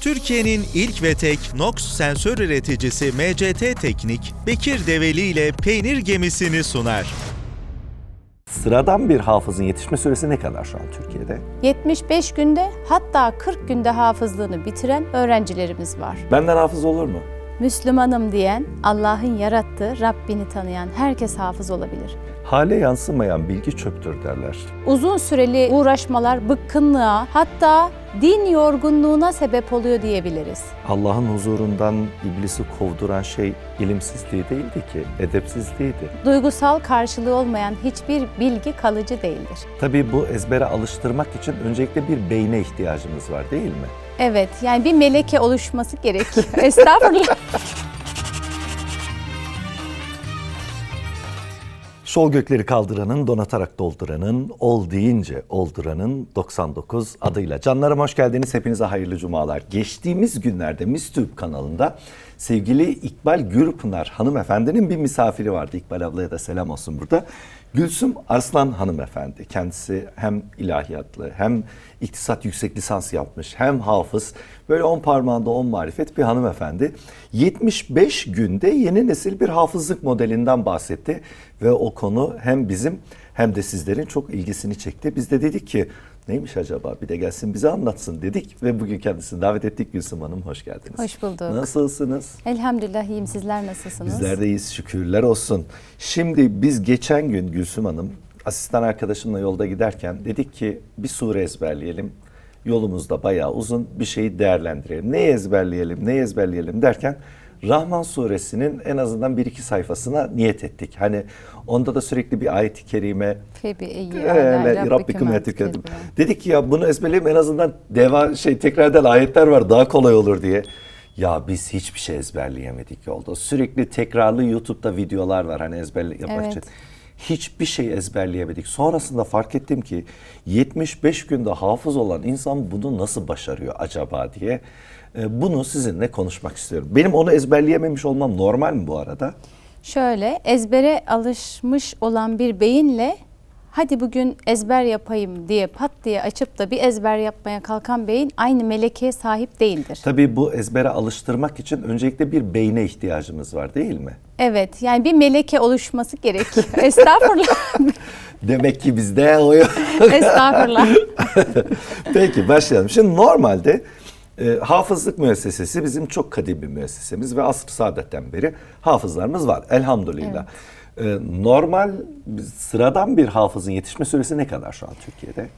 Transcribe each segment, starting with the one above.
Türkiye'nin ilk ve tek NOx sensör üreticisi MCT Teknik, Bekir Develi ile peynir gemisini sunar. Sıradan bir hafızın yetişme süresi ne kadar şu an Türkiye'de? 75 günde hatta 40 günde hafızlığını bitiren öğrencilerimiz var. Benden hafız olur mu? Müslümanım diyen, Allah'ın yarattığı, Rabbini tanıyan herkes hafız olabilir. Hale yansımayan bilgi çöptür derler. Uzun süreli uğraşmalar bıkkınlığa hatta din yorgunluğuna sebep oluyor diyebiliriz. Allah'ın huzurundan iblisi kovduran şey ilimsizliği değildi ki, edepsizliğiydi. Duygusal karşılığı olmayan hiçbir bilgi kalıcı değildir. Tabii bu ezbere alıştırmak için öncelikle bir beyne ihtiyacımız var değil mi? Evet, yani bir meleke oluşması gerekiyor. Estağfurullah. Sol gökleri kaldıranın, donatarak dolduranın, ol deyince olduranın 99 adıyla. Canlarım hoş geldiniz. Hepinize hayırlı cumalar. Geçtiğimiz günlerde MİSTÜB kanalında sevgili İkbal Gürpınar hanımefendinin bir misafiri vardı. İkbal ablaya da selam olsun burada. Gülsüm Arslan hanımefendi. Kendisi hem ilahiyatlı hem iktisat yüksek lisans yapmış hem hafız. Böyle on parmağında on marifet bir hanımefendi. 75 günde yeni nesil bir hafızlık modelinden bahsetti. Ve o konu hem bizim hem de sizlerin çok ilgisini çekti. Biz de dedik ki neymiş acaba bir de gelsin bize anlatsın dedik. Ve bugün kendisini davet ettik Gülsüm Hanım. Hoş geldiniz. Hoş bulduk. Nasılsınız? Elhamdülillah iyiyim. Sizler nasılsınız? Bizler de iyiyiz şükürler olsun. Şimdi biz geçen gün Gülsüm Hanım asistan arkadaşımla yolda giderken dedik ki bir sure ezberleyelim. Yolumuz da bayağı uzun bir şeyi değerlendirelim. Neyi ezberleyelim, neyi ezberleyelim derken Rahman suresinin en azından bir iki sayfasına niyet ettik. Hani onda da sürekli bir ayet-i kerime. Öyle, Rabbikum etikedim. Dedik ki ya bunu ezberleyeyim en azından deva şey tekrardan ayetler var daha kolay olur diye. Ya biz hiçbir şey ezberleyemedik yolda. Sürekli tekrarlı YouTube'da videolar var hani ezberle yapmak Evet. için. Hiçbir şey ezberleyemedik. Sonrasında fark ettim ki 75 günde hafız olan insan bunu nasıl başarıyor acaba diye. Ee, Bunu sizinle konuşmak istiyorum. Benim onu ezberleyememiş olmam normal mi bu arada? Şöyle ezbere alışmış olan bir beyinle hadi bugün ezber yapayım diye pat diye açıp da bir ezber yapmaya kalkan beyin aynı melekeye sahip değildir. Tabii bu ezbere alıştırmak için öncelikle bir beyne ihtiyacımız var değil mi? Evet yani bir meleke oluşması gerekiyor. Estağfurullah. Demek ki bizde o yok. Estağfurullah. Peki başlayalım. Şimdi normalde e, hafızlık müessesesi bizim çok kadim bir müessesemiz ve asr saadetten beri hafızlarımız var elhamdülillah. E, normal sıradan bir hafızın yetişme süresi ne kadar şu an Türkiye'de?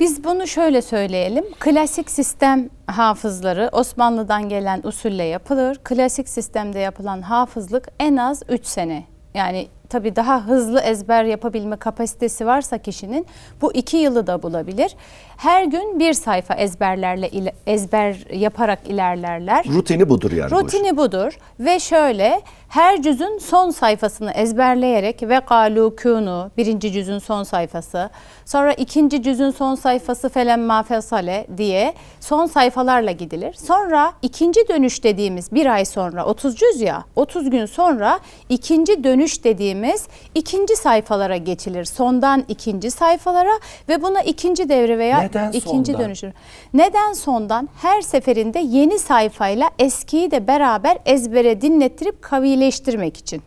Biz bunu şöyle söyleyelim. Klasik sistem hafızları Osmanlı'dan gelen usulle yapılır. Klasik sistemde yapılan hafızlık en az 3 sene. Yani tabii daha hızlı ezber yapabilme kapasitesi varsa kişinin bu iki yılı da bulabilir. Her gün bir sayfa ezberlerle ile- ezber yaparak ilerlerler. Rutini budur yani bu. Rutini budur ve şöyle her cüzün son sayfasını ezberleyerek ve galu kunu birinci cüzün son sayfası sonra ikinci cüzün son sayfası felemma fesale diye son sayfalarla gidilir. Sonra ikinci dönüş dediğimiz bir ay sonra 30 cüz ya 30 gün sonra ikinci dönüş dediğimiz ikinci sayfalara geçilir. Sondan ikinci sayfalara ve buna ikinci devre veya Neden ikinci sondan? dönüş dönüşür. Neden sondan? Her seferinde yeni sayfayla eskiyi de beraber ezbere dinlettirip kavileştirmek için.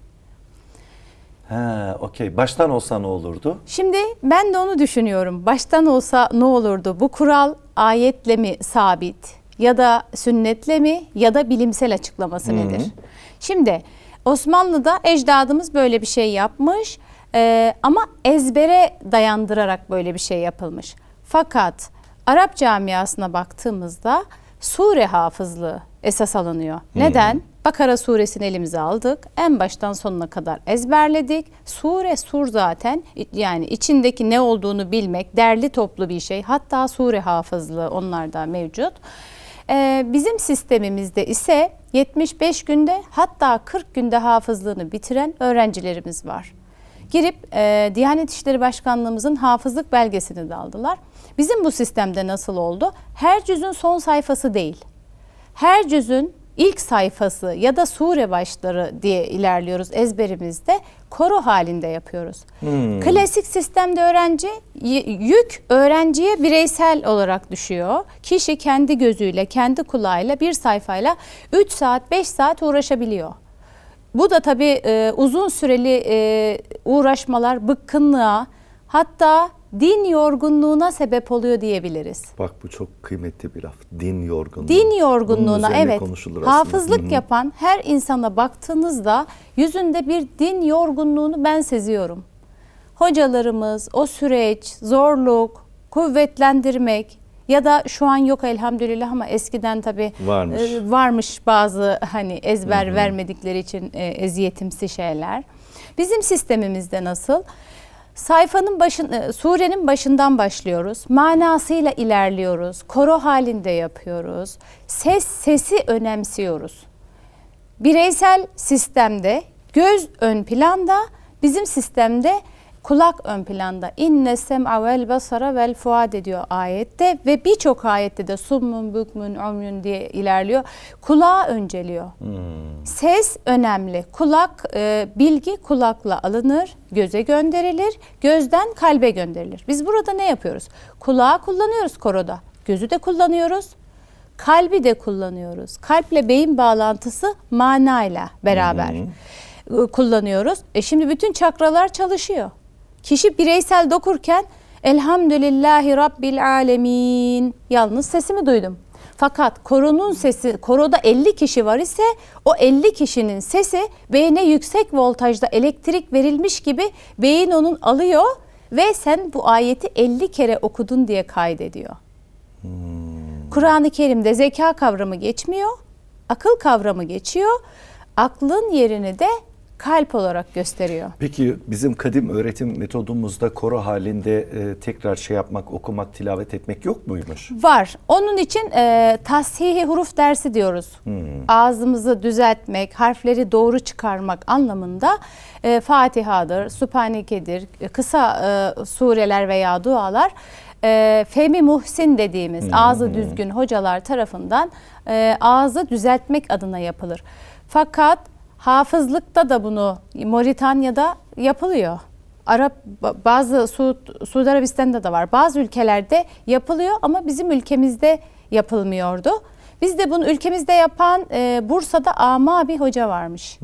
Ha, okey. Baştan olsa ne olurdu? Şimdi ben de onu düşünüyorum. Baştan olsa ne olurdu? Bu kural ayetle mi sabit ya da sünnetle mi ya da bilimsel açıklaması nedir? Şimdi Osmanlı'da ecdadımız böyle bir şey yapmış Ee, ama ezbere dayandırarak böyle bir şey yapılmış. Fakat Arap camiasına baktığımızda sure hafızlığı esas alınıyor. Neden? Bakara suresini elimize aldık. En baştan sonuna kadar ezberledik. Sure sur zaten yani içindeki ne olduğunu bilmek derli toplu bir şey. Hatta sure hafızlığı onlarda mevcut. Ee, bizim sistemimizde ise 75 günde hatta 40 günde hafızlığını bitiren öğrencilerimiz var. Girip e, Diyanet İşleri Başkanlığımızın hafızlık belgesini de aldılar. Bizim bu sistemde nasıl oldu? Her cüzün son sayfası değil. Her cüzün ilk sayfası ya da sure başları diye ilerliyoruz ezberimizde. Koro halinde yapıyoruz. Klasik sistemde öğrenci yük öğrenciye bireysel olarak düşüyor. Kişi kendi gözüyle, kendi kulağıyla bir sayfayla 3 saat, 5 saat uğraşabiliyor. Bu da tabii e, uzun süreli e, uğraşmalar bıkkınlığa hatta din yorgunluğuna sebep oluyor diyebiliriz. Bak bu çok kıymetli bir laf. Din yorgunluğu. Din yorgunluğuna evet hafızlık Hı hı. yapan her insana baktığınızda yüzünde bir din yorgunluğunu ben seziyorum. Hocalarımız o süreç, zorluk, kuvvetlendirmek ya da şu an yok elhamdülillah ama eskiden tabii Varmış. e, varmış bazı hani ezber vermedikleri için e, eziyetimsi şeyler. Bizim sistemimizde nasıl? Sayfanın başın, e, surenin başından başlıyoruz. Manasıyla ilerliyoruz. Koro halinde yapıyoruz. Ses sesi önemsiyoruz. Bireysel sistemde göz ön planda, bizim sistemde kulak ön planda. İnne sem'a vel basara vel fuad ediyor ayette ve birçok ayette de summun bükmün umyun diye ilerliyor. Kulağı önceliyor. Ses önemli. Kulak e, bilgi kulakla alınır, göze gönderilir, gözden kalbe gönderilir. Biz burada ne yapıyoruz? Kulağı kullanıyoruz koroda. Gözü de kullanıyoruz. Kalbi de kullanıyoruz. Kalple beyin bağlantısı manayla beraber e, kullanıyoruz. E şimdi bütün çakralar çalışıyor. Kişi bireysel dokurken Elhamdülillahi Rabbil Alemin. Yalnız sesimi duydum. Fakat koronun sesi, koroda 50 kişi var ise o 50 kişinin sesi beyne yüksek voltajda elektrik verilmiş gibi beyin onun alıyor ve sen bu ayeti 50 kere okudun diye kaydediyor. Kur'an-ı Kerim'de zeka kavramı geçmiyor, akıl kavramı geçiyor. Aklın yerini de kalp olarak gösteriyor. Peki bizim kadim öğretim metodumuzda koro halinde e, tekrar şey yapmak, okumak, tilavet etmek yok muymuş? Var. Onun için e, tashihi huruf dersi diyoruz. Ağzımızı düzeltmek, harfleri doğru çıkarmak anlamında e, Fatiha'dır, Sübhaneke'dir, kısa e, sureler veya dualar e, Femi Muhsin dediğimiz ağzı düzgün hocalar tarafından e, ağzı düzeltmek adına yapılır. Fakat hafızlıkta da bunu Moritanya'da yapılıyor. Arap ba- bazı Suud, Suudi Arabistan'da da var. Bazı ülkelerde yapılıyor ama bizim ülkemizde yapılmıyordu. Biz de bunu ülkemizde yapan e, Bursa'da ama bir hoca varmış.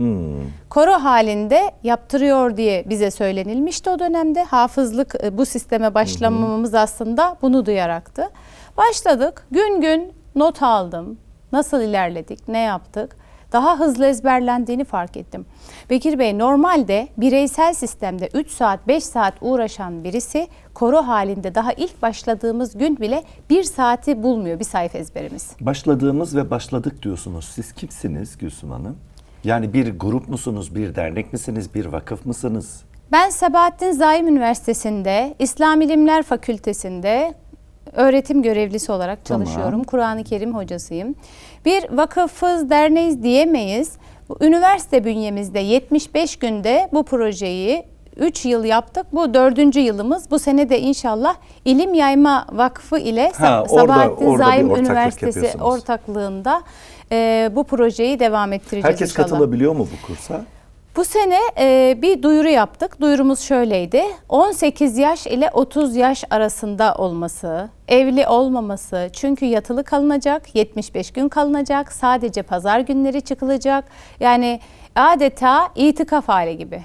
Koro halinde yaptırıyor diye bize söylenilmişti o dönemde. Hafızlık e, bu sisteme başlamamız aslında bunu duyaraktı. Başladık. Gün gün not aldım. Nasıl ilerledik, ne yaptık? Daha hızlı ezberlendiğini fark ettim. Bekir Bey normalde bireysel sistemde 3 saat 5 saat uğraşan birisi koro halinde daha ilk başladığımız gün bile 1 saati bulmuyor bir sayfa ezberimiz. Başladığımız ve başladık diyorsunuz. Siz kimsiniz Gülsüm Hanım? Yani bir grup musunuz, bir dernek misiniz, bir vakıf mısınız? Ben Sabahattin Zaim Üniversitesi'nde İslam İlimler Fakültesi'nde öğretim görevlisi olarak Tamam. çalışıyorum. Kur'an-ı Kerim hocasıyım. Bir vakıfız, derneğiz diyemeyiz. Bu üniversite bünyemizde 75 günde bu projeyi 3 yıl yaptık. Bu dördüncü yılımız. Bu sene de inşallah İlim Yayma Vakfı ile Ha, orada- Sabahattin orada bir Zaim Üniversitesi ortaklığında e, bu projeyi devam ettireceğiz Herkes inşallah. katılabiliyor mu bu kursa? Bu sene e, bir duyuru yaptık. Duyurumuz şöyleydi. 18 yaş ile 30 yaş arasında olması, evli olmaması, çünkü yatılı kalınacak, 75 gün kalınacak, sadece pazar günleri çıkılacak. Yani adeta itikaf hali gibi.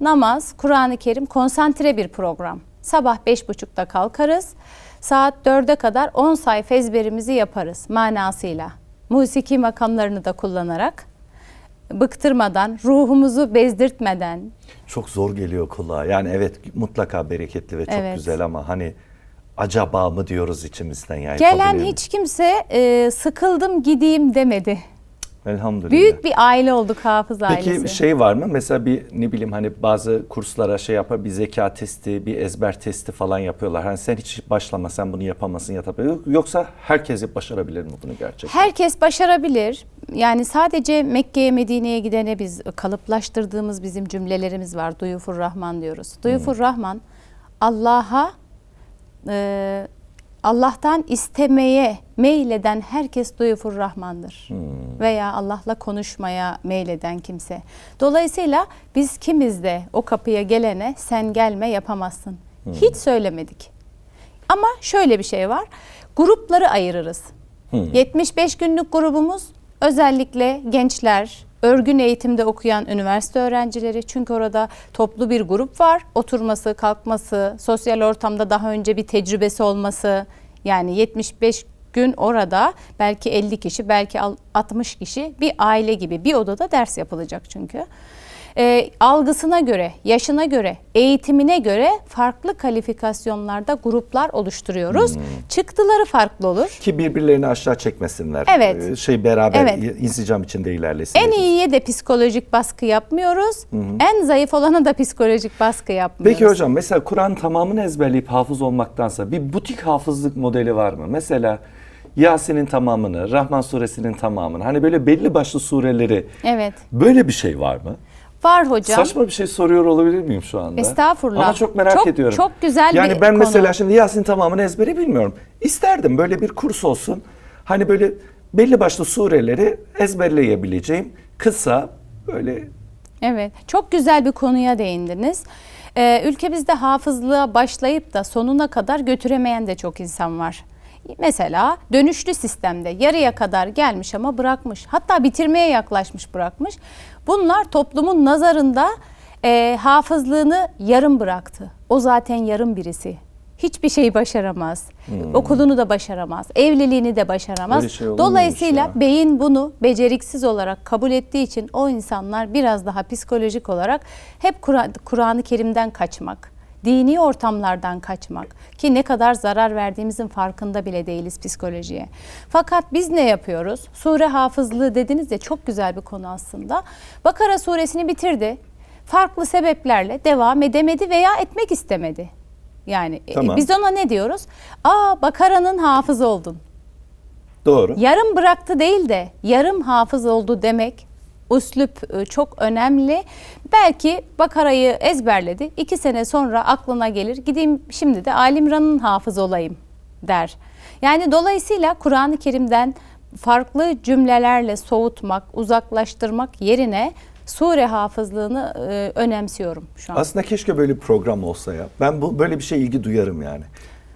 Namaz, Kur'an-ı Kerim konsantre bir program. Sabah 5.30'da kalkarız. Saat 4'e kadar 10 sayfa ezberimizi yaparız manasıyla. Musiki makamlarını da kullanarak bıktırmadan, ruhumuzu bezdirtmeden. Çok zor geliyor kulağa. Yani evet mutlaka bereketli ve çok Evet. güzel ama hani acaba mı diyoruz içimizden yani. Gelen hiç kimse e, sıkıldım gideyim demedi. Elhamdülillah. Büyük bir aile olduk hafız Peki ailesi. şey var mı? Mesela bir ne bileyim hani bazı kurslara şey yapar bir zeka testi, bir ezber testi falan yapıyorlar. Hani sen hiç başlama, sen bunu yapamazsın ya tabii. Yoksa herkes başarabilir mi bunu gerçekten? Herkes başarabilir. Yani sadece Mekke'ye, Medine'ye gidene biz kalıplaştırdığımız bizim cümlelerimiz var. Duyufur Rahman diyoruz. Duyufur Rahman Allah'a e, Allah'tan istemeye meyleden herkes duyufur Rahman'dır. Veya Allah'la konuşmaya meyleden kimse. Dolayısıyla biz kimiz de o kapıya gelene sen gelme yapamazsın. Hiç söylemedik. Ama şöyle bir şey var. Grupları ayırırız. 75 günlük grubumuz özellikle gençler, örgün eğitimde okuyan üniversite öğrencileri. Çünkü orada toplu bir grup var. Oturması, kalkması, sosyal ortamda daha önce bir tecrübesi olması. Yani 75 gün orada belki 50 kişi, belki 60 kişi bir aile gibi bir odada ders yapılacak çünkü e, algısına göre, yaşına göre, eğitimine göre farklı kalifikasyonlarda gruplar oluşturuyoruz. Çıktıları farklı olur. Ki birbirlerini aşağı çekmesinler. Evet. Ee, Şey beraber Evet. insicam içinde ilerlesin. En iyiye de psikolojik baskı yapmıyoruz. En zayıf olana da psikolojik baskı yapmıyoruz. Peki hocam mesela Kur'an tamamını ezberleyip hafız olmaktansa bir butik hafızlık modeli var mı? Mesela Yasin'in tamamını, Rahman suresinin tamamını hani böyle belli başlı sureleri Evet. böyle bir şey var mı? Var hocam. Saçma bir şey soruyor olabilir miyim şu anda? Estağfurullah. Ama çok merak Çok- ediyorum. çok güzel yani bir ben konu. mesela şimdi Yasin tamamını ezbere bilmiyorum. İsterdim böyle bir kurs olsun. Hani böyle belli başlı sureleri ezberleyebileceğim. Kısa böyle Evet, çok güzel bir konuya değindiniz. Ee, ülkemizde hafızlığa başlayıp da sonuna kadar götüremeyen de çok insan var. Mesela dönüşlü sistemde yarıya kadar gelmiş ama bırakmış. Hatta bitirmeye yaklaşmış bırakmış. Bunlar toplumun nazarında e, hafızlığını yarım bıraktı. O zaten yarım birisi. Hiçbir şeyi başaramaz. Okulunu da başaramaz. Evliliğini de başaramaz. Öyle şey Dolayısıyla ya. beyin bunu beceriksiz olarak kabul ettiği için o insanlar biraz daha psikolojik olarak hep Kur'an- Kur'an-ı Kerim'den kaçmak, dini ortamlardan kaçmak ki ne kadar zarar verdiğimizin farkında bile değiliz psikolojiye. Fakat biz ne yapıyoruz? Sure hafızlığı dediniz ya çok güzel bir konu aslında. Bakara suresini bitirdi. Farklı sebeplerle devam edemedi veya etmek istemedi. Yani e, Tamam. biz ona ne diyoruz? Aa Bakara'nın hafızı oldun. doğru. Yarım bıraktı değil de yarım hafız oldu demek üslup e, çok önemli. Belki Bakara'yı ezberledi. iki sene sonra aklına gelir. Gideyim şimdi de Alimran'ın hafız olayım der. Yani dolayısıyla Kur'an-ı Kerim'den farklı cümlelerle soğutmak, uzaklaştırmak yerine sure hafızlığını e, önemsiyorum şu an. Aslında keşke böyle bir program olsa ya. Ben bu böyle bir şey ilgi duyarım yani.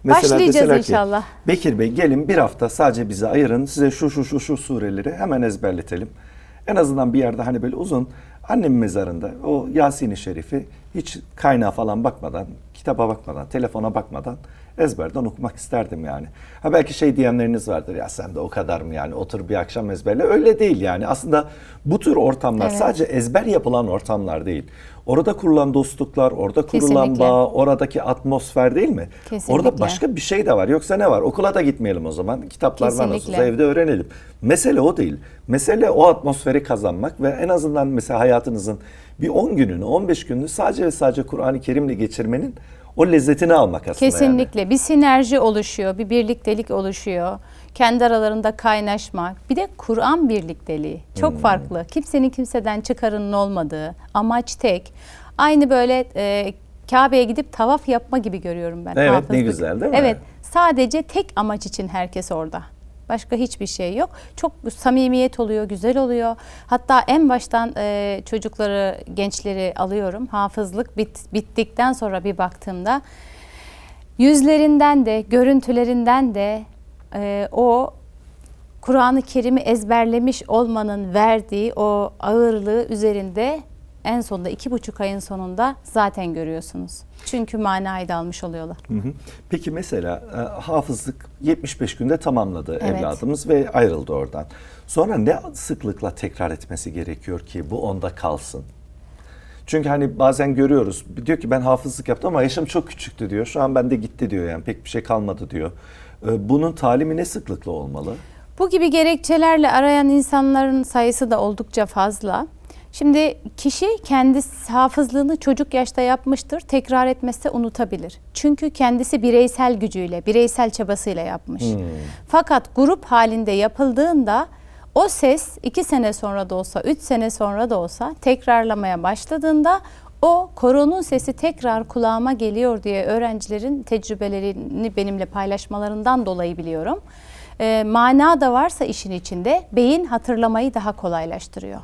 Başlayacağız deseler ki, inşallah. Bekir Bey gelin bir hafta sadece bize ayırın. Size şu şu şu şu sureleri hemen ezberletelim. En azından bir yerde hani böyle uzun annemin mezarında o Yasin-i Şerif'i hiç kaynağa falan bakmadan, kitaba bakmadan, telefona bakmadan ezberden okumak isterdim yani. Ha belki şey diyenleriniz vardır ya sen de o kadar mı yani otur bir akşam ezberle. Öyle değil yani. Aslında bu tür ortamlar Evet. sadece ezber yapılan ortamlar değil. Orada kurulan dostluklar, orada kurulan Kesinlikle. bağ, oradaki atmosfer değil mi? Kesinlikle. Orada başka bir şey de var. Yoksa ne var? Okula da gitmeyelim o zaman. Kitaplar var nasılsa Kesinlikle. evde öğrenelim. Mesele o değil. Mesele o atmosferi kazanmak ve en azından mesela hayatınızın bir 10 gününü, 15 gününü sadece ve sadece Kur'an-ı Kerim'le geçirmenin o lezzetini almak aslında yani. Kesinlikle bir sinerji oluşuyor, bir birliktelik oluşuyor. Kendi aralarında kaynaşma. Bir de Kur'an birlikteliği. Çok Hmm. farklı. Kimsenin kimseden çıkarının olmadığı, amaç tek. Aynı böyle e, Kabe'ye gidip tavaf yapma gibi görüyorum ben. Evet, ne hafızlık. güzel değil mi? Evet. Sadece tek amaç için herkes orada. Başka hiçbir şey yok. Çok samimiyet oluyor, güzel oluyor. Hatta en baştan e, çocukları, gençleri alıyorum. Hafızlık bit, bittikten sonra bir baktığımda yüzlerinden de, görüntülerinden de e, o Kur'an-ı Kerim'i ezberlemiş olmanın verdiği o ağırlığı üzerinde en sonunda iki buçuk ayın sonunda zaten görüyorsunuz. Çünkü manayı da almış oluyorlar. Hı hı. Peki mesela e, hafızlık 75 günde tamamladı Evet. evladımız ve ayrıldı oradan. Sonra ne sıklıkla tekrar etmesi gerekiyor ki bu onda kalsın? Çünkü hani bazen görüyoruz diyor ki ben hafızlık yaptım ama yaşım çok küçüktü diyor. Şu an bende gitti diyor yani pek bir şey kalmadı diyor. E, Bunun talimi ne sıklıkla olmalı? Bu gibi gerekçelerle arayan insanların sayısı da oldukça fazla. Şimdi kişi kendi hafızlığını çocuk yaşta yapmıştır. Tekrar etmezse unutabilir. Çünkü kendisi bireysel gücüyle, bireysel çabasıyla yapmış. Fakat grup halinde yapıldığında o ses iki sene sonra da olsa, üç sene sonra da olsa tekrarlamaya başladığında O koronun sesi tekrar kulağıma geliyor diye öğrencilerin tecrübelerini benimle paylaşmalarından dolayı biliyorum. E, mana da varsa işin içinde beyin hatırlamayı daha kolaylaştırıyor.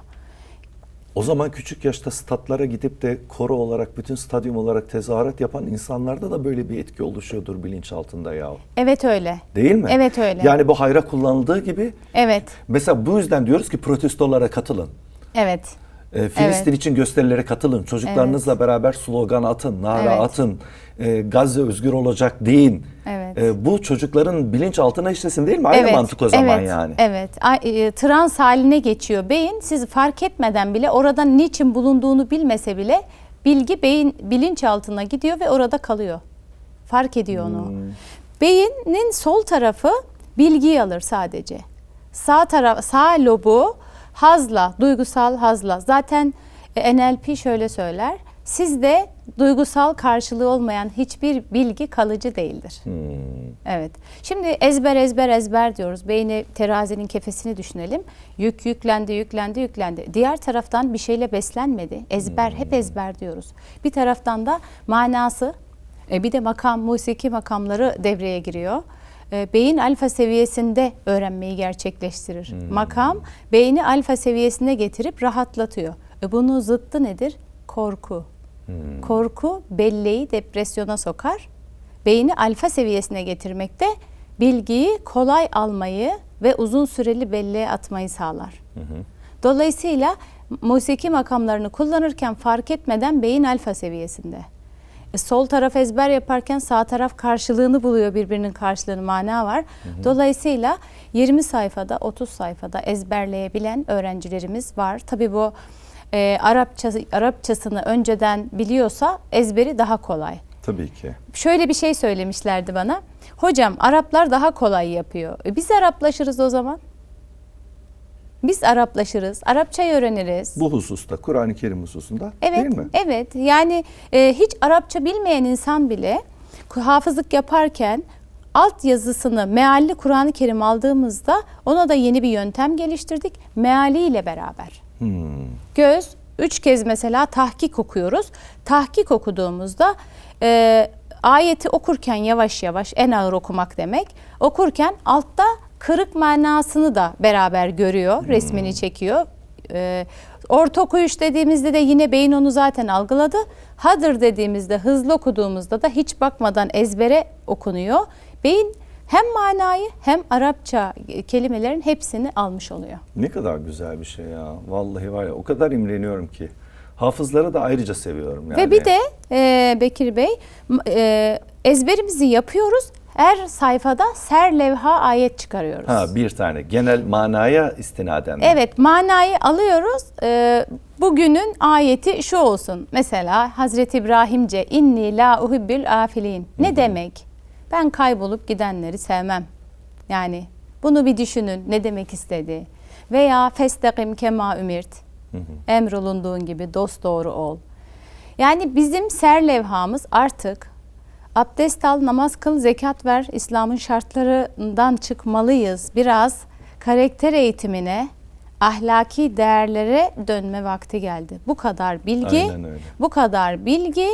O zaman küçük yaşta statlara gidip de koro olarak, bütün stadyum olarak tezahürat yapan insanlarda da böyle bir etki oluşuyordur bilinçaltında ya. Evet öyle. Değil mi? Evet öyle. Yani bu hayra kullanıldığı gibi Evet. mesela bu yüzden diyoruz ki protestolara katılın. Evet. E, Filistin Evet. için gösterilere katılın. Çocuklarınızla beraber slogan atın, nara Evet. atın. E, Gazze özgür olacak deyin. Evet. E, bu çocukların bilinçaltına işlesin değil mi? Aynı mantık o zaman evet, yani. Evet. E, Trans haline geçiyor beyin. Siz fark etmeden bile orada niçin bulunduğunu bilmese bile bilgi beyin bilinçaltına gidiyor ve orada kalıyor. Fark ediyor onu. Hmm. Beynin sol tarafı bilgiyi alır sadece. Sağ taraf sağ lobu hazla, duygusal hazla. Zaten e, NLP şöyle söyler. Sizde duygusal karşılığı olmayan hiçbir bilgi kalıcı değildir. Evet. Şimdi ezber ezber ezber diyoruz. Beyni terazinin kefesini düşünelim. Yük yüklendi, yüklendi, yüklendi. Diğer taraftan bir şeyle beslenmedi. Ezber, hep ezber diyoruz. Bir taraftan da manası, e, bir de makam, musiki makamları devreye giriyor. E, Beyin alfa seviyesinde öğrenmeyi gerçekleştirir. Makam beyni alfa seviyesine getirip rahatlatıyor. E, bunun zıttı nedir? Korku. Korku belleği depresyona sokar beyni alfa seviyesine getirmekte bilgiyi kolay almayı ve uzun süreli belleğe atmayı sağlar. Dolayısıyla musiki makamlarını kullanırken fark etmeden beyin alfa seviyesinde. E, sol taraf ezber yaparken sağ taraf karşılığını buluyor birbirinin karşılığını mana var. Dolayısıyla 20 sayfada 30 sayfada ezberleyebilen öğrencilerimiz var. Tabii bu e, Arapça, Arapçasını önceden biliyorsa ezberi daha kolay. Tabii ki. Şöyle bir şey söylemişlerdi bana. Hocam Araplar daha kolay yapıyor. E biz Araplaşırız o zaman. Biz Araplaşırız. Arapçayı öğreniriz. Bu hususta, Kur'an-ı Kerim hususunda Evet, değil mi? evet. Yani e, hiç Arapça bilmeyen insan bile hafızlık yaparken alt yazısını mealli Kur'an-ı Kerim aldığımızda ona da yeni bir yöntem geliştirdik. Mealiyle beraber. Göz üç kez mesela tahkik okuyoruz. Tahkik okuduğumuzda e, ayeti okurken yavaş yavaş en ağır okumak demek. Okurken altta kırık manasını da beraber görüyor, resmini çekiyor. E, orta okuyuş dediğimizde de yine beyin onu zaten algıladı. Hadır dediğimizde hızlı okuduğumuzda da hiç bakmadan ezbere okunuyor. Beyin hem manayı hem Arapça kelimelerin hepsini almış oluyor. Ne kadar güzel bir şey ya. Vallahi var ya o kadar imreniyorum ki. Hafızları da ayrıca seviyorum yani. Ve bir de e, Bekir Bey e, ezberimizi yapıyoruz. Her sayfada ser levha ayet çıkarıyoruz. Ha bir tane genel manaya istinaden. mi? Evet manayı alıyoruz. E, bugünün ayeti şu olsun. Mesela Hazreti İbrahimce inni la uhibbül afilin. Ne demek? Ben kaybolup gidenleri sevmem. Yani bunu bir düşünün ne demek istedi. Veya festekim kema ümirt. Emrolunduğun gibi dost doğru ol. Yani bizim ser levhamız artık abdest al, namaz kıl, zekat ver, İslam'ın şartlarından çıkmalıyız. Biraz karakter eğitimine, ahlaki değerlere dönme vakti geldi. Bu kadar bilgi, bu kadar bilgi,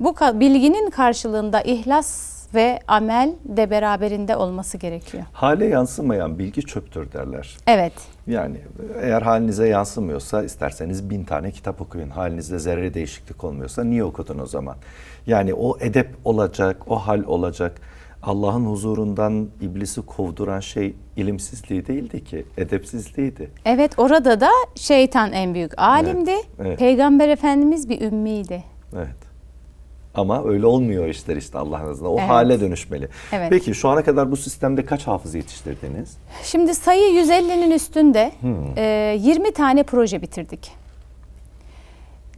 bu ka- bilginin karşılığında ihlas ve amel de beraberinde olması gerekiyor. Hale yansımayan bilgi çöptür derler. Evet. Yani eğer halinize yansımıyorsa isterseniz bin tane kitap okuyun. Halinizde zerre değişiklik olmuyorsa niye okudun o zaman? Yani o edep olacak, o hal olacak. Allah'ın huzurundan iblisi kovduran şey ilimsizliği değildi ki, edepsizliğiydi. Evet orada da şeytan en büyük alimdi. Evet, evet. Peygamber Efendimiz bir ümmiydi. Evet. Ama öyle olmuyor işler işte Allah'ın izniyle. O Evet. hale dönüşmeli. Evet. Peki şu ana kadar bu sistemde kaç hafız yetiştirdiniz? Şimdi sayı 150'nin üstünde e, 20 tane proje bitirdik.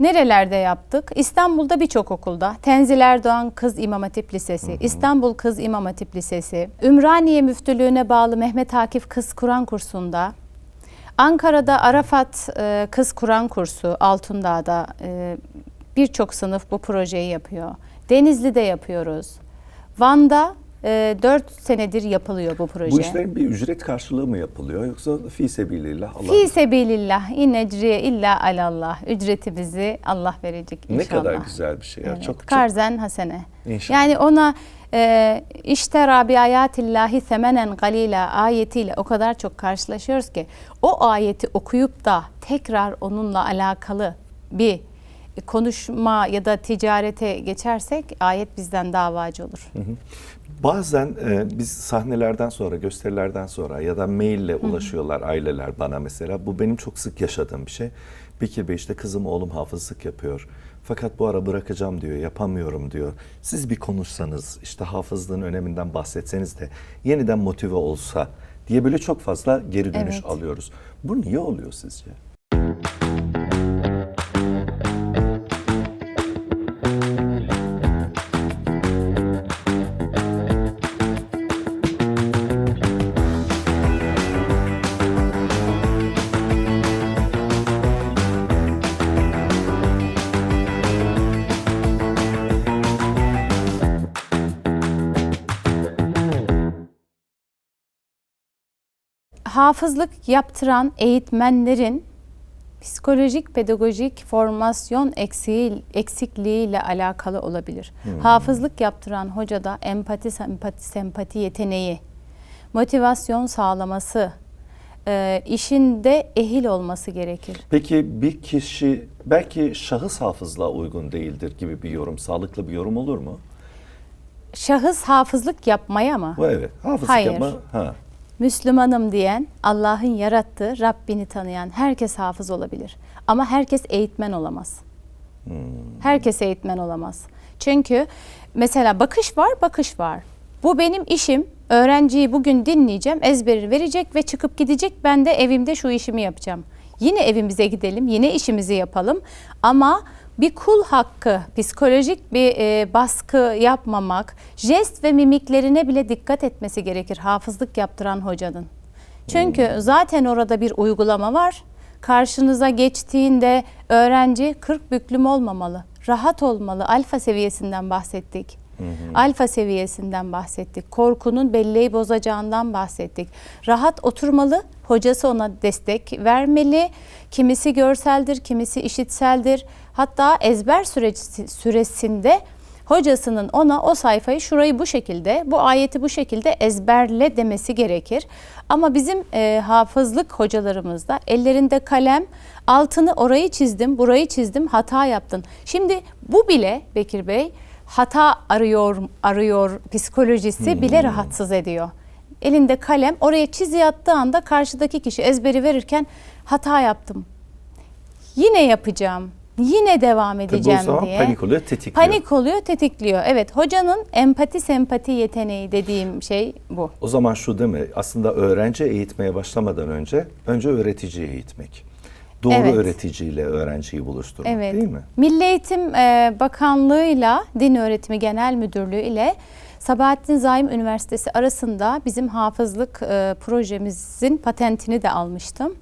Nerelerde yaptık? İstanbul'da birçok okulda. Tenzil Erdoğan Kız İmam Hatip Lisesi, İstanbul Kız İmam Hatip Lisesi, Ümraniye Müftülüğü'ne bağlı Mehmet Akif Kız Kur'an kursunda, Ankara'da Arafat e, Kız Kur'an kursu, Altındağ'da e, birçok sınıf bu projeyi yapıyor. Denizli'de yapıyoruz. Van'da e, 4 senedir yapılıyor bu proje. Bu işlerin bir ücret karşılığı mı yapılıyor yoksa fi sebilillah Allah Fi sebilillah in ecriye illa alallah. Ücretimizi Allah verecek ne inşallah. kadar güzel bir şey ya. Evet, Çok çok Karzen hasene. İnşallah. Yani ona e, iştera bi ayatillahi semenen galila ayetiyle o kadar çok karşılaşıyoruz ki o ayeti okuyup da tekrar onunla alakalı bir konuşma ya da ticarete geçersek ayet bizden davacı olur. Bazen e, biz sahnelerden sonra, gösterilerden sonra ya da maille ulaşıyorlar aileler bana mesela. Bu benim çok sık yaşadığım bir şey. Bekir Bey işte kızım oğlum hafızlık yapıyor. Fakat bu ara bırakacağım diyor, yapamıyorum diyor. Siz bir konuşsanız, işte hafızlığın öneminden bahsetseniz de yeniden motive olsa diye böyle çok fazla geri dönüş Evet. alıyoruz. Bu niye oluyor sizce? Hafızlık yaptıran eğitmenlerin psikolojik pedagojik formasyon eksiği, eksikliğiyle alakalı olabilir. Hafızlık yaptıran hocada empati, sempati, sempati yeteneği, motivasyon sağlaması, e, işinde ehil olması gerekir. Peki bir kişi belki şahıs hafızlığa uygun değildir gibi bir yorum, sağlıklı bir yorum olur mu? Şahıs hafızlık yapmaya mı? Evet. Hafızlık Hayır. yapma. Ha. Müslümanım diyen, Allah'ın yarattığı, Rabbini tanıyan herkes hafız olabilir. Ama herkes eğitmen olamaz. Herkes eğitmen olamaz. Çünkü mesela bakış var, bakış var. Bu benim işim. Öğrenciyi bugün dinleyeceğim, ezberi verecek ve çıkıp gidecek. Ben de evimde şu işimi yapacağım. Yine evimize gidelim, yine işimizi yapalım. Ama bir kul hakkı, psikolojik bir e, baskı yapmamak, jest ve mimiklerine bile dikkat etmesi gerekir hafızlık yaptıran hocanın. Çünkü zaten orada bir uygulama var. Karşınıza geçtiğinde öğrenci 40 büklüm olmamalı. Rahat olmalı. Alfa seviyesinden bahsettik. Alfa seviyesinden bahsettik. Korkunun belleği bozacağından bahsettik. Rahat oturmalı. Hocası ona destek vermeli. Kimisi görseldir, kimisi işitseldir. Hatta ezber süreci, süresinde hocasının ona o sayfayı şurayı bu şekilde, bu ayeti bu şekilde ezberle demesi gerekir. Ama bizim e, hafızlık hocalarımızda ellerinde kalem, altını orayı çizdim, burayı çizdim, hata yaptın. Şimdi bu bile Bekir Bey hata arıyor arıyor psikolojisi bile rahatsız ediyor. Elinde kalem oraya çizi attığı anda karşıdaki kişi ezberi verirken hata yaptım. Yine yapacağım. Yine devam Tabii edeceğim o zaman diye. panik oluyor, tetikliyor. Panik oluyor, tetikliyor. Evet, hocanın empati sempati yeteneği dediğim şey bu. O zaman şu değil mi? Aslında öğrenci eğitmeye başlamadan önce önce öğreticiyi eğitmek. Doğru Evet. öğreticiyle öğrenciyi buluşturmak Evet. değil mi? Milli Eğitim e, Bakanlığı'yla Din Öğretimi Genel Müdürlüğü ile Sabahattin Zaim Üniversitesi arasında bizim hafızlık e, projemizin patentini de almıştım.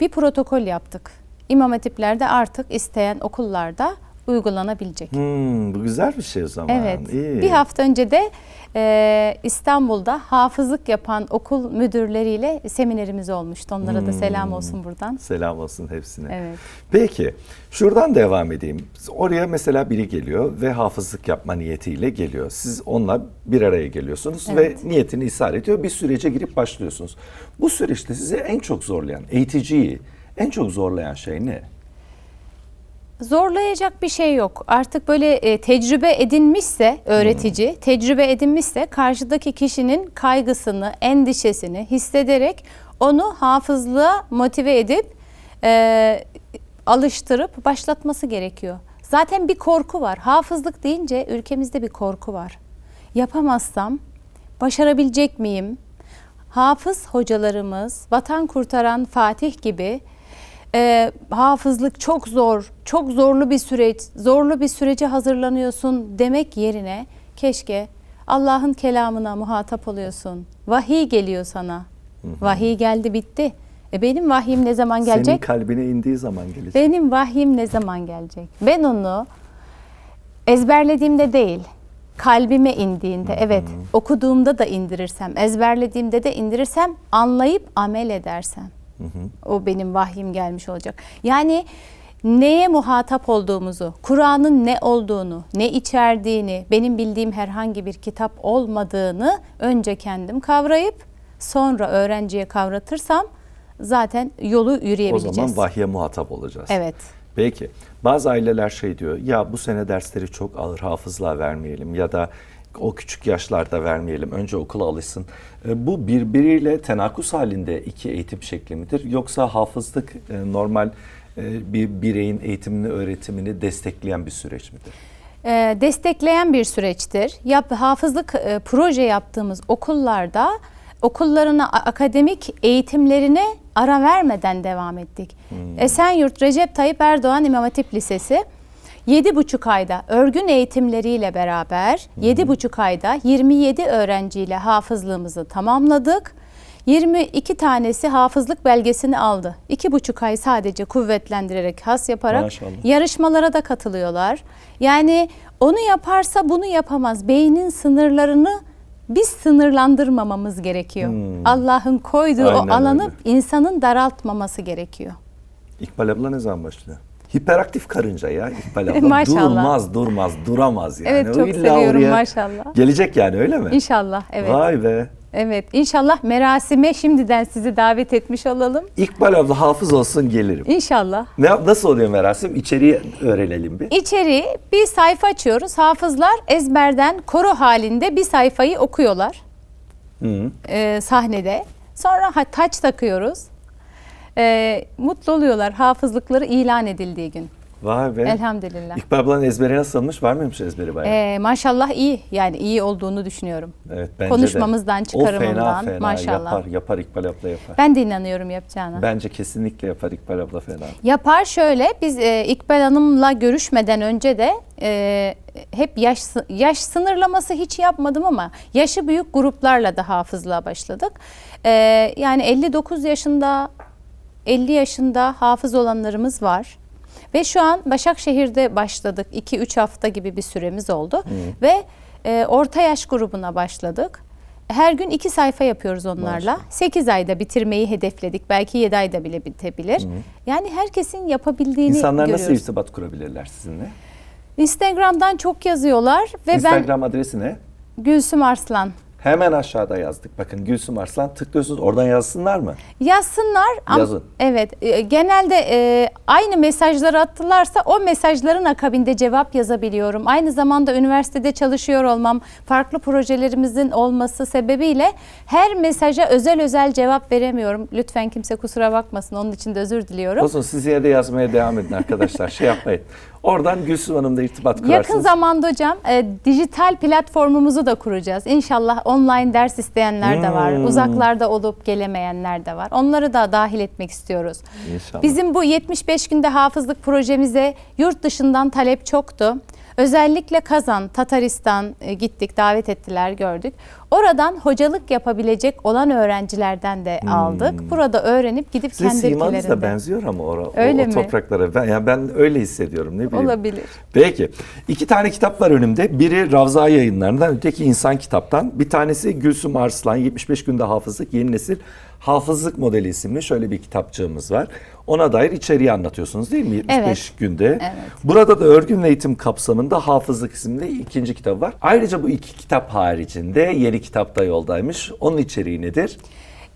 Bir protokol yaptık. İmam hatiplerde artık isteyen okullarda uygulanabilecek. Hmm, bu güzel bir şey o zaman. Evet. İyi. Bir hafta önce de e, İstanbul'da hafızlık yapan okul müdürleriyle seminerimiz olmuştu. Onlara da selam olsun buradan. Selam olsun hepsine. Evet. Peki şuradan devam edeyim. Oraya mesela biri geliyor ve hafızlık yapma niyetiyle geliyor. Siz onunla bir araya geliyorsunuz Evet. ve niyetini ishar ediyor. Bir sürece girip başlıyorsunuz. Bu süreçte sizi en çok zorlayan, eğiticiyi en çok zorlayan şey ne? Zorlayacak bir şey yok. Artık böyle e, tecrübe edinmişse öğretici, tecrübe edinmişse karşıdaki kişinin kaygısını, endişesini hissederek onu hafızlığa motive edip e, alıştırıp başlatması gerekiyor. Zaten bir korku var. Hafızlık deyince ülkemizde bir korku var. Yapamazsam başarabilecek miyim? Hafız hocalarımız, vatan kurtaran Fatih gibi e, hafızlık çok zor, çok zorlu bir süreç, zorlu bir sürece hazırlanıyorsun demek yerine keşke Allah'ın kelamına muhatap oluyorsun. Vahiy geliyor sana. Vahiy geldi bitti. E benim vahyim ne zaman Senin gelecek? kalbine indiği zaman gelecek. Benim vahyim ne zaman gelecek? Ben onu ezberlediğimde değil, kalbime indiğinde evet okuduğumda da indirirsem, ezberlediğimde de indirirsem, anlayıp amel edersem. O benim vahyim gelmiş olacak. Yani neye muhatap olduğumuzu, Kur'an'ın ne olduğunu, ne içerdiğini, benim bildiğim herhangi bir kitap olmadığını önce kendim kavrayıp sonra öğrenciye kavratırsam zaten yolu O yürüyebileceğiz. zaman vahye muhatap olacağız. Evet. Peki bazı aileler şey diyor ya bu sene dersleri çok ağır hafızlığa vermeyelim ya da o küçük yaşlarda vermeyelim önce okula alışsın. E, Bu birbiriyle tenakuz halinde iki eğitim şekli midir yoksa hafızlık e, normal e, bir bireyin eğitimini öğretimini destekleyen bir süreç midir? Destekleyen bir süreçtir. Yap, hafızlık proje yaptığımız okullarda okullarına akademik eğitimlerine ara vermeden devam ettik. Esenyurt Recep Tayyip Erdoğan İmam Hatip Lisesi 7,5 ayda örgün eğitimleriyle beraber 7,5 ayda 27 öğrenciyle hafızlığımızı tamamladık. 22 tanesi hafızlık belgesini aldı. 2,5 ay sadece kuvvetlendirerek has yaparak Maşallah. yarışmalara da katılıyorlar. Yani onu yaparsa bunu yapamaz. Beynin sınırlarını biz sınırlandırmamamız gerekiyor. Allah'ın koyduğu Aynen o alanı öyle. insanın daraltmaması gerekiyor. İkbal abla ne zaman başlıyor? Hiperaktif karınca ya İkbal abla. Maşallah. Durmaz durmaz duramaz yani. Evet, çok illa seviyorum, oraya maşallah. Gelecek yani öyle mi? İnşallah evet. Vay be. Evet inşallah merasime şimdiden sizi davet etmiş olalım. İkbal abla hafız olsun gelirim. İnşallah. Ne nasıl oluyor merasim? İçeriği öğrenelim bir. İçeriği bir sayfa açıyoruz. Hafızlar ezberden koro halinde bir sayfayı okuyorlar. Ee, sahnede. Sonra taç takıyoruz. Ee, mutlu oluyorlar hafızlıkları ilan edildiği gün. Vay be. Elhamdülillah. İkbal ablanın ezberi nasılmış? Var mıymış ezberi bayağı? Ee, maşallah iyi. Yani iyi olduğunu düşünüyorum. evet bence konuşmamızdan, de. çıkarımından, O fena fena maşallah. yapar. Yapar İkbal abla yapar. Ben de inanıyorum yapacağına. Bence kesinlikle yapar İkbal abla fena. Yapar şöyle, biz e, İkbal Hanım'la görüşmeden önce de e, hep yaş yaş sınırlaması hiç yapmadım ama yaşı büyük gruplarla da hafızlığa başladık. E, yani 59 yaşında, 50 yaşında hafız olanlarımız var. Ve şu an Başakşehir'de başladık. 2-3 hafta gibi bir süremiz oldu. Ve e, orta yaş grubuna başladık. Her gün iki sayfa yapıyoruz onlarla. 8 ayda bitirmeyi hedefledik. Belki 7 ayda bile bitebilir. Yani herkesin yapabildiğini İnsanlar görüyoruz. nasıl irtibat kurabilirler sizinle? Instagram'dan çok yazıyorlar ve Instagram adresi ne? ben Gülsüm Arslan. Hemen aşağıda yazdık. Bakın Gülsüm Arslan tıklıyorsunuz. Oradan yazsınlar mı? Yazsınlar. Yazın. Evet. e, Genelde e, aynı mesajları attılarsa o mesajların akabinde cevap yazabiliyorum. Aynı zamanda üniversitede çalışıyor olmam, farklı projelerimizin olması sebebiyle her mesaja özel özel cevap veremiyorum. Lütfen kimse kusura bakmasın. Onun için de özür diliyorum. Olsun siz yine de yazmaya devam edin arkadaşlar. şey yapmayın. Oradan Gülsüm Hanım'la irtibat kurarsınız. Yakın zamanda hocam e, dijital platformumuzu da kuracağız. İnşallah online ders isteyenler de var. Hmm. Uzaklarda olup gelemeyenler de var. Onları da dahil etmek istiyoruz. İnşallah. Bizim bu 75 günde hafızlık projemize yurt dışından talep çoktu. Özellikle Kazan, Tataristan e, gittik, davet ettiler, gördük. Oradan hocalık yapabilecek olan öğrencilerden de aldık. Burada öğrenip gidip Hmm. Sizin kendi simanız da ülkelerinde. benziyor ama ora, o- Öyle o, mi? topraklara. Ben, yani ben öyle hissediyorum ne bileyim. Olabilir. Peki. iki tane kitap var önümde. Biri Ravza yayınlarından, öteki İnsan kitaptan. Bir tanesi Gülsüm Arslan 75 günde hafızlık yeni nesil hafızlık modeli isimli şöyle bir kitapçığımız var. Ona dair içeriği anlatıyorsunuz değil mi? 75 Evet. günde. Evet. Burada da örgün eğitim kapsamında hafızlık isimli ikinci kitap var. Ayrıca bu iki kitap haricinde yeni kitap da yoldaymış. Onun içeriği nedir?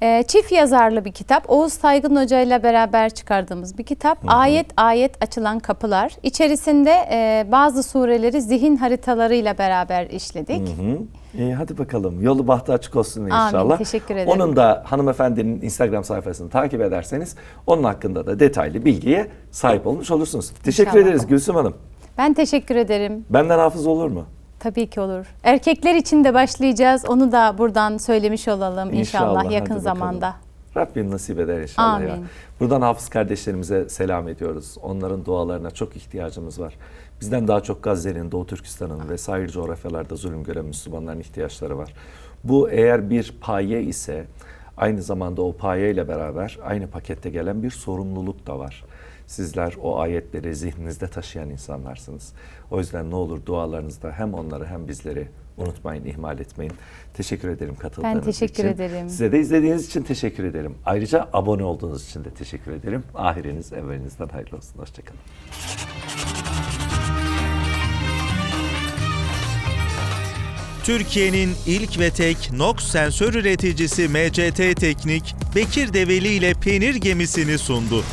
Ee, çift yazarlı bir kitap. Oğuz Saygın Hoca ile beraber çıkardığımız bir kitap. Ayet ayet açılan kapılar. İçerisinde e, bazı sureleri zihin haritalarıyla beraber işledik. Hı. İyi hadi bakalım. Yolu bahtı açık olsun Amin, inşallah. teşekkür ederim. Onun da hanımefendinin Instagram sayfasını takip ederseniz onun hakkında da detaylı bilgiye sahip olmuş olursunuz. Teşekkür İnşallah. ederiz Gülsüm Hanım. Ben teşekkür ederim. Benden hafız olur mu? Tabii ki olur. Erkekler için de başlayacağız. Onu da buradan söylemiş olalım inşallah, İnşallah, yakın zamanda. Rabbim nasip eder inşallah ya. Amin. Buradan hafız kardeşlerimize selam ediyoruz. Onların dualarına çok ihtiyacımız var. Bizden daha çok Gazze'nin, Doğu Türkistan'ın ve sair coğrafyalarda zulüm gören Müslümanların ihtiyaçları var. Bu eğer bir paye ise aynı zamanda o paye ile beraber aynı pakette gelen bir sorumluluk da var. Sizler o ayetleri zihninizde taşıyan insanlarsınız. O yüzden ne olur dualarınızda hem onları hem bizleri unutmayın, ihmal etmeyin. Teşekkür ederim katıldığınız teşekkür için. ederim. Size de izlediğiniz için teşekkür ederim. Ayrıca abone olduğunuz için de teşekkür ederim. Ahiriniz evvelinizden hayırlı olsun. Hoşçakalın. Türkiye'nin ilk ve tek NOx sensör üreticisi MCT Teknik, Bekir Develi ile peynir gemisini sundu.